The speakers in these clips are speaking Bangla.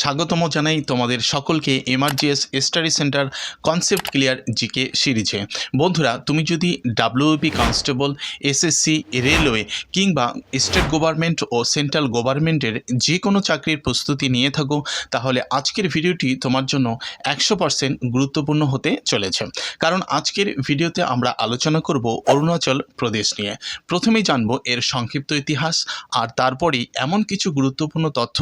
স্বাগতম জানাই তোমাদের সকলকে MRGS study centre concept clear GK সিরিজে বন্ধুরা, তুমি যদি ডাব্লিউপি কনস্টেবল এসএসসি রেলওয়ে কিংবা স্টেট গভর্নমেন্ট ও সেন্ট্রাল গভর্নমেন্টের যে কোনো চাকরির প্রস্তুতি নিয়ে থাকো, তাহলে আজকের ভিডিওটি তোমার জন্য একশো পার্সেন্ট গুরুত্বপূর্ণ হতে চলেছে। কারণ আজকের ভিডিওতে আমরা আলোচনা করব অরুণাচল প্রদেশ নিয়ে। প্রথমেই জানব এর সংক্ষিপ্ত ইতিহাস, আর তারপরেই এমন কিছু গুরুত্বপূর্ণ তথ্য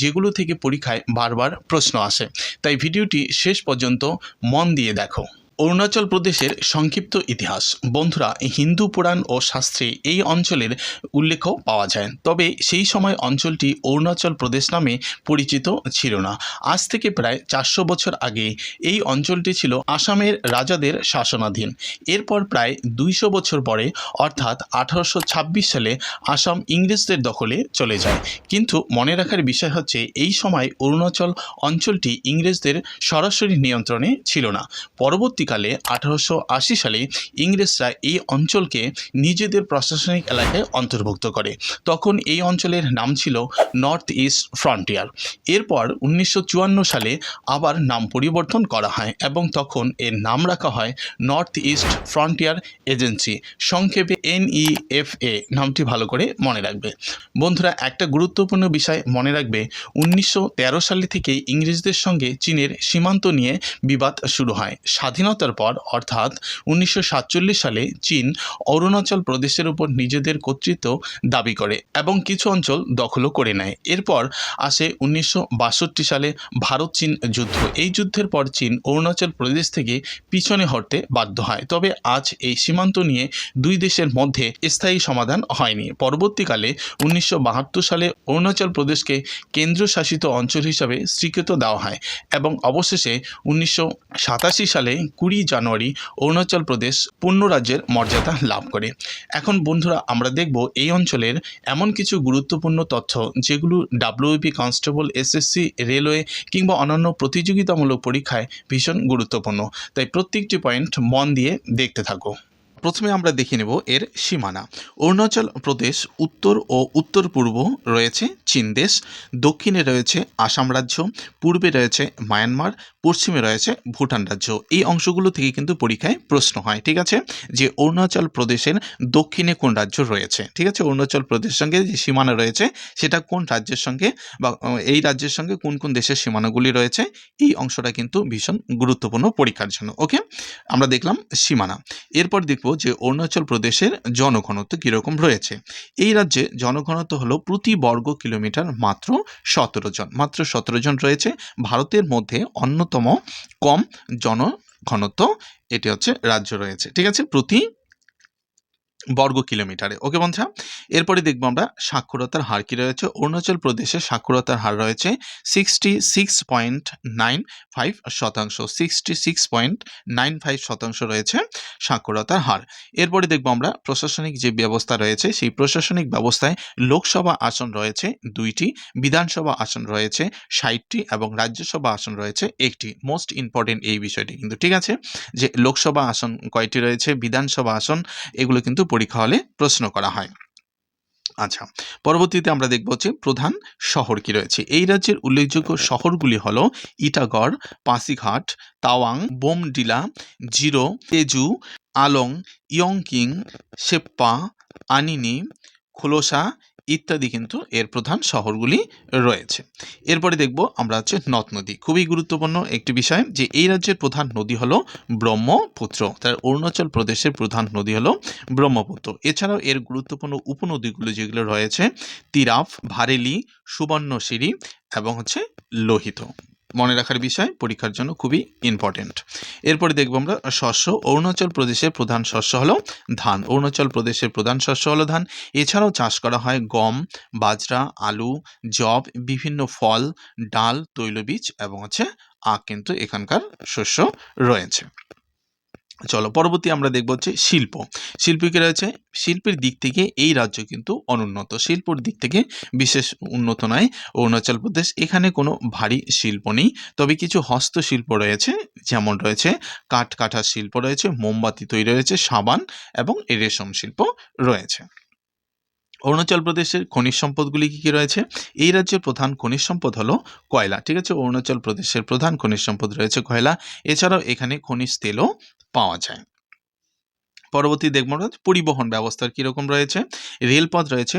যেগুলো থেকে পরীক্ষায় বারবার প্রশ্ন আসে। তাই ভিডিওটি শেষ পর্যন্ত মন দিয়ে দেখো। অরুণাচল প্রদেশের সংক্ষিপ্ত ইতিহাস। বন্ধুরা, হিন্দু পুরাণ ও শাস্ত্রে এই অঞ্চলের উল্লেখও পাওয়া যায়। তবে সেই সময় অঞ্চলটি অরুণাচল প্রদেশ নামে পরিচিত ছিল না। আজ থেকে প্রায় চারশো বছর আগে এই অঞ্চলটি ছিল আসামের রাজাদের শাসনাধীন। এরপর প্রায় দুইশো বছর পরে, অর্থাৎ আঠারোশো ছাব্বিশ সালে, আসাম ইংরেজদের দখলে চলে যায়। কিন্তু মনে রাখার বিষয় হচ্ছে, এই সময় অরুণাচল অঞ্চলটি ইংরেজদের সরাসরি নিয়ন্ত্রণে ছিল না। পরবর্তীকালে আঠারোশো আশি সালে ইংরেজরা এই অঞ্চলকে নিজেদের প্রশাসনিক এলাকায় অন্তর্ভুক্ত করে। তখন এই অঞ্চলের নাম ছিল নর্থ ইস্ট ফ্রন্টিয়ার এরপর উনিশশো চুয়ান্ন সালে আবার নাম পরিবর্তন করা হয় এবং তখন এর নাম রাখা হয় নর্থ ইস্ট ফ্রন্টিয়ার এজেন্সি সংক্ষেপে এনইএফএ নামটি ভালো করে মনে রাখবে। বন্ধুরা, একটা গুরুত্বপূর্ণ বিষয় মনে রাখবে। উনিশশো তেরো সালে থেকে ইংরেজদের সঙ্গে চীনের সীমান্ত নিয়ে বিবাদ শুরু হয়। স্বাধীনতার পর, অর্থাৎ উনিশশো সাতচল্লিশ সালে, চীন অরুণাচল প্রদেশের উপর নিজেদের কর্তৃত্ব দাবি করে এবং কিছু অঞ্চল দখলও করে নেয়। এরপর আসে উনিশশো বাষট্টি সালে ভারত চীন যুদ্ধ। এই যুদ্ধের পর চীন অরুণাচল প্রদেশ থেকে পিছনে হটতে বাধ্য হয়। তবে আজ এই সীমান্ত নিয়ে দুই দেশের মধ্যে স্থায়ী সমাধান হয়নি। পরবর্তীকালে উনিশশো বাহাত্তর সালে অরুণাচল প্রদেশকে কেন্দ্রশাসিত অঞ্চল হিসাবে স্বীকৃত দেওয়া হয় এবং অবশেষে উনিশশো সাতাশি সালে কুড়ি জানুয়ারি অরুণাচল প্রদেশ পূর্ণ রাজ্যের মর্যাদা লাভ করে। এখন বন্ধুরা, আমরা দেখব এই অঞ্চলের এমন কিছু গুরুত্বপূর্ণ তথ্য যেগুলো ডাব্লিউপি কনস্টেবল এসএসসি রেলওয়ে কিংবা অন্যান্য প্রতিযোগিতামূলক পরীক্ষায় ভীষণ গুরুত্বপূর্ণ। তাই প্রত্যেকটি পয়েন্ট মন দিয়ে দেখতে থাকো। প্রথমে আমরা দেখে নেব এর সীমানা। অরুণাচল প্রদেশ উত্তর ও উত্তর পূর্ব রয়েছে চীন দেশ, দক্ষিণে রয়েছে আসাম রাজ্য, পূর্বে রয়েছে মায়ানমার পশ্চিমে রয়েছে ভুটান রাজ্য। এই অংশগুলো থেকে কিন্তু পরীক্ষায় প্রশ্ন হয়, ঠিক আছে? যে অরুণাচল প্রদেশের দক্ষিণে কোন রাজ্য রয়েছে, ঠিক আছে? অরুণাচল প্রদেশের সঙ্গে যে সীমানা রয়েছে, সেটা কোন রাজ্যের সঙ্গে বা এই রাজ্যের সঙ্গে কোন কোন দেশের সীমানাগুলি রয়েছে, এই অংশটা কিন্তু ভীষণ গুরুত্বপূর্ণ পরীক্ষার জন্য, ওকে? আমরা দেখলাম সীমানা। এরপর দেখব যে অরুণাচল প্রদেশের জনঘনত্ব কীরকম রয়েছে। এই রাজ্যে জনঘনত্ব হলো প্রতি বর্গ কিলোমিটার মাত্র সতেরো জন। মাত্র সতেরো জন রয়েছে। ভারতের মধ্যে অন্যতম কম জনঘনত্ব এটি হচ্ছে রাজ্য রয়েছে। ঠিক আছে? প্রতি বর্গ কিলোমিটারে। ওকে বন্ধুরা, এরপরে দেখব আমরা সাক্ষরতার হার কি রয়েছে। অরুণাচল প্রদেশে সাক্ষরতার হার রয়েছে sixty six point nine five শতাংশ sixty six point nine five শতাংশ রয়েছে সাক্ষরতার হার। এরপরে দেখব আমরা প্রশাসনিক যে ব্যবস্থা রয়েছে, সেই প্রশাসনিক ব্যবস্থায় লোকসভা আসন রয়েছে দুইটি, বিধানসভা আসন রয়েছে ষাটটি এবং রাজ্যসভা আসন রয়েছে একটি। মোস্ট ইম্পর্টেন্ট এই বিষয়টি কিন্তু, ঠিক আছে? যে লোকসভা আসন কয়টি রয়েছে, বিধানসভা আসন, এগুলো কিন্তু পরীক্ষা হলে প্রশ্ন করা হয়। আচ্ছা পরবর্তীতে আমরা দেখব যে প্রধান শহর কি রয়েছে। এই রাজ্যের উল্লেখযোগ্য শহরগুলি হলো ইটাগড় পাসিঘাট তাওয়াং বোমডিলা জিরো তেজু আলং ইয়ংকিং সেপ্পা আনিনি খোলসা ইত্যাদি কিন্তু এর প্রধান শহরগুলি রয়েছে। এরপরে দেখব আমরা হচ্ছে নদ নদী। খুবই গুরুত্বপূর্ণ একটি বিষয় যে এই রাজ্যের প্রধান নদী হলো ব্রহ্মপুত্র। তার অরুণাচল প্রদেশের প্রধান নদী হলো ব্রহ্মপুত্র। এছাড়াও এর গুরুত্বপূর্ণ উপনদীগুলো যেগুলো রয়েছে তিরাফ ভারেলি, সুবর্ণশিরি এবং হচ্ছে লোহিত। মনে রাখার বিষয়, পরীক্ষার জন্য খুবই ইম্পর্টেন্ট এরপরে দেখব আমরা শস্য, অরুণাচল প্রদেশের প্রধান শস্য হলো ধান। অরুণাচল প্রদেশের প্রধান শস্য হলো ধান। এছাড়াও চাষ করা হয় গম, বাজরা, আলু জব বিভিন্ন ফল, ডাল, তৈলবীজ এবং হচ্ছে আখ। কিন্তু এখানকার শস্য রয়েছে। চলো, পরবর্তী আমরা দেখব হচ্ছে শিল্প। শিল্প কি রয়েছে, শিল্পের দিক থেকে এই রাজ্য কিন্তু অনুন্নত। শিল্পর দিক থেকে বিশেষ উন্নত নয়। অরুণাচল প্রদেশ, এখানে কোনো ভারী শিল্প নেই। তবে কিছু হস্তশিল্প রয়েছে, যেমন রয়েছে কাঠ কাটার শিল্প রয়েছে, মোমবাতি তৈরি রয়েছে সাবান এবং রেশম শিল্প রয়েছে। অরুণাচল প্রদেশের খনিজ সম্পদগুলি কী কী রয়েছে? এই রাজ্যের প্রধান খনিজ সম্পদ হলো কয়লা। ঠিক আছে, অরুণাচল প্রদেশের প্রধান খনিজ সম্পদ রয়েছে কয়লা। এছাড়াও এখানে খনিজ তেলও পাওয়া যায়। পরবর্তী দেখব পরিবহন ব্যবস্থার কীরকম রয়েছে। রেলপথ রয়েছে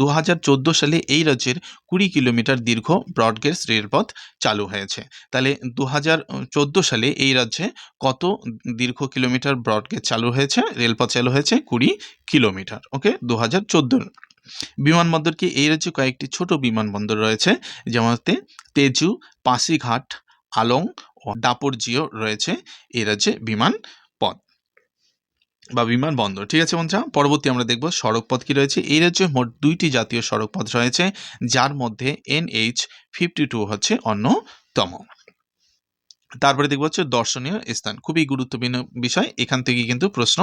দু হাজার চোদ্দ সালে এই রাজ্যের কুড়ি কিলোমিটার দীর্ঘ ব্রডগেজ রেলপথ চালু হয়েছে। তাহলে দু হাজার চোদ্দ সালে এই রাজ্যে কত দীর্ঘ কিলোমিটার ব্রডগেজ চালু হয়েছে? রেলপথ চালু হয়েছে কুড়ি কিলোমিটার, ওকে? দু হাজার চোদ্দোর বিমানবন্দর কি এই রাজ্যে কয়েকটি ছোট বিমানবন্দর রয়েছে। যেমনতে তেজু পাসিঘাট আলং দাপরজিও রয়েছে এই রাজ্যে বিমান পথ বা বিমানবন্দর ঠিক আছে বন্ধুরা, পরবর্তী আমরা দেখব সড়কপথ কি রয়েছে। এই রাজ্যে মোট দুইটি জাতীয় সড়কপথ রয়েছে, যার মধ্যে এনএইচ ফিফটি টু হচ্ছে অন্যতম। তারপরে দেখব হচ্ছে দর্শনীয় স্থান। খুবই গুরুত্বপূর্ণ বিষয়, এখান থেকে কিন্তু প্রশ্ন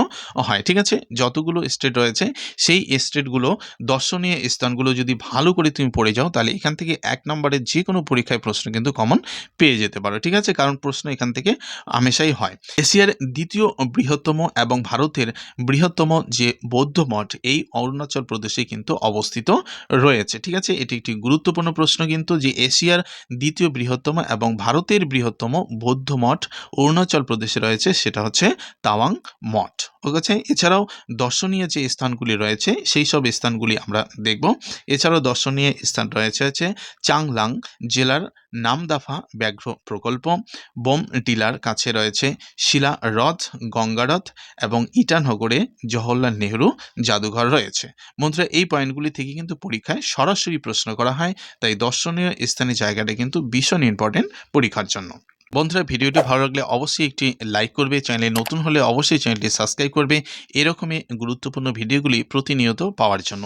হয়, ঠিক আছে? যতগুলো স্টেট রয়েছে, সেই স্টেটগুলো দর্শনীয় স্থানগুলো যদি ভালো করে তুমি পড়ে যাও, তাহলে এখান থেকে এক নম্বরের যে কোনো পরীক্ষায় প্রশ্ন কিন্তু কমন পেয়ে যেতে পারো, ঠিক আছে? কারণ প্রশ্ন এখান থেকে হামেশাই হয়। এশিয়ার দ্বিতীয় বৃহত্তম এবং ভারতের বৃহত্তম যে বৌদ্ধ মঠ, এই অরুণাচল প্রদেশে কিন্তু অবস্থিত রয়েছে, ঠিক আছে? এটি একটি গুরুত্বপূর্ণ প্রশ্ন কিন্তু যে এশিয়ার দ্বিতীয় বৃহত্তম এবং ভারতের বৃহত্তম বৌদ্ধ মঠ অরুণাচল প্রদেশে রয়েছে, সেটা হচ্ছে তাওয়াং মঠ। ঠিক আছে এছাড়াও দর্শনীয় যে স্থানগুলি রয়েছে, সেই সব স্থানগুলি আমরা দেখব। এছাড়াও দর্শনীয় স্থান রয়েছে হচ্ছে চাংলাং জেলার নামদাফা ব্যাঘ্র প্রকল্প, বোম টিলার কাছে রয়েছে শিলা হ্রদ, গঙ্গারথ এবং ইটানগরে জওহরলাল নেহরু জাদুঘর রয়েছে। বন্ধুরা, এই পয়েন্টগুলি থেকে কিন্তু পরীক্ষায় সরাসরি প্রশ্ন করা হয়, তাই দর্শনীয় স্থানের জায়গাটা কিন্তু ভীষণ ইম্পর্টেন্ট পরীক্ষার জন্য। বন্ধুরা, ভিডিওটি ভালো লাগলে অবশ্যই একটি লাইক করবে চ্যানেলে নতুন হলে অবশ্যই চ্যানেলটি সাবস্ক্রাইব করবে। এরকমই গুরুত্বপূর্ণ ভিডিওগুলি প্রতিনিয়ত পাওয়ার জন্য।